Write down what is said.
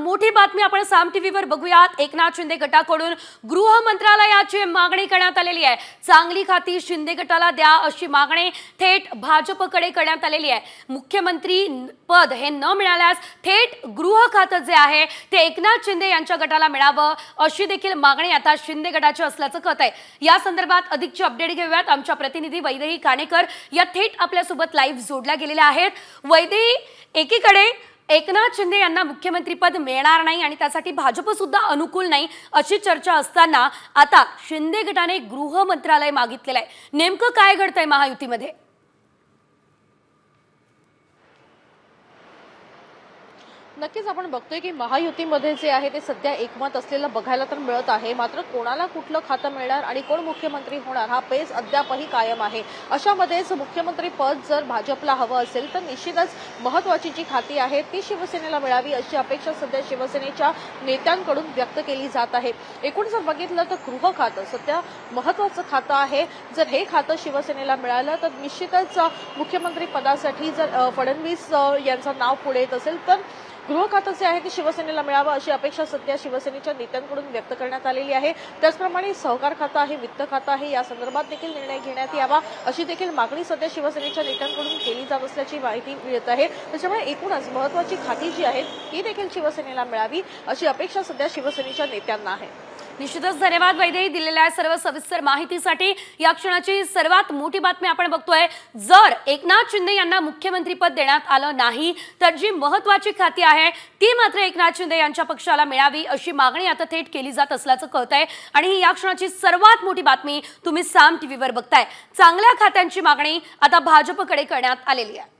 मोठी बातमी आपण साम टीव्हीवर बघूयात. एकनाथ शिंदे गटाकडून गृह मंत्रालयाची मागणी करण्यात आलेली आहे. चांगली खाती शिंदे गटाला द्या अशी मागणी थेट भाजपकडे करण्यात आलेली आहे. मुख्यमंत्री पद हे न मिळाल्यास थेट गृह खातं जे आहे ते एकनाथ शिंदे यांच्या गटाला मिळावं अशी देखील मागणी आता शिंदे गटाची असल्याचं कळत आहे या संदर्भात अधिकची अपडेट घेऊयात. आमच्या प्रतिनिधी वैदेही काणेकर या थेट आपल्यासोबत लाईव्ह जोडल्या गेलेल्या आहेत. वैदेही एकीकडे एकनाथ शिंदे यांना मुख्यमंत्रीपद मिळणार नाही आणि त्यासाठी भाजप सुद्धा अनुकूल नाही अशी चर्चा असताना आता शिंदे गटाने गृह मंत्रालय मागितलेलं आहे. नेमकं काय घडतंय महायुतीमध्ये? नक्कीच आपण बघतोय की महायुतीमध्ये जे आहे ते सध्या एकमत असलेलं बघायला तर मिळत आहे. मात्र कोणाला कुठलं खातं मिळणार आणि कोण मुख्यमंत्री होणार हा पेच अद्यापही कायम आहे. अशामध्येच मुख्यमंत्री पद जर भाजपला हवं असेल तर निश्चितच महत्वाची जी खाती आहे ती शिवसेनेला मिळावी अशी अपेक्षा सध्या शिवसेनेच्या नेत्यांकडून व्यक्त केली जात आहे. एकूण जर बघितलं तर गृह खातं सध्या महत्वाचं खातं आहे. जर हे खातं शिवसेनेला मिळालं तर निश्चितच मुख्यमंत्री पदासाठी जर फडणवीस यांचं नाव पुढे येत असेल तर गृह खातं जे आहे ते शिवसेनेला मिळावं अशी अपेक्षा सध्या शिवसेनेच्या नेत्यांकडून व्यक्त करण्यात आलेली आहे. त्याचप्रमाणे सहकार खातं आहे वित्त खातं आहे या संदर्भात देखील निर्णय घेण्यात यावा अशी देखील मागणी सध्या शिवसेनेच्या नेत्यांकडून केली जात असल्याची माहिती मिळत आहे. त्याच्यामुळे एकूणच महत्वाची खाती जी आहेत ती देखील शिवसेनेला मिळावी अशी अपेक्षा सध्या शिवसेनेच्या नेत्यांना आहे. निश्चितच धन्यवाद वैदेही दिलेल्या सर्व सविस्तर माहितीसाठी. या क्षणाची सर्वात मोठी बातमी आपण बघतोय. जर एकनाथ शिंदे यांना मुख्यमंत्रीपद देण्यात आलं नाही तर जी महत्वाची खाती आहे ती मात्र एकनाथ शिंदे यांच्या पक्षाला मिळावी अशी मागणी आता थेट केली जात असल्याचं कळत आहे आणि ही या क्षणाची सर्वात मोठी बातमी तुम्ही साम टीव्हीवर बघताय. चांगल्या खात्यांची मागणी आता भाजपकडे करण्यात आलेली आहे.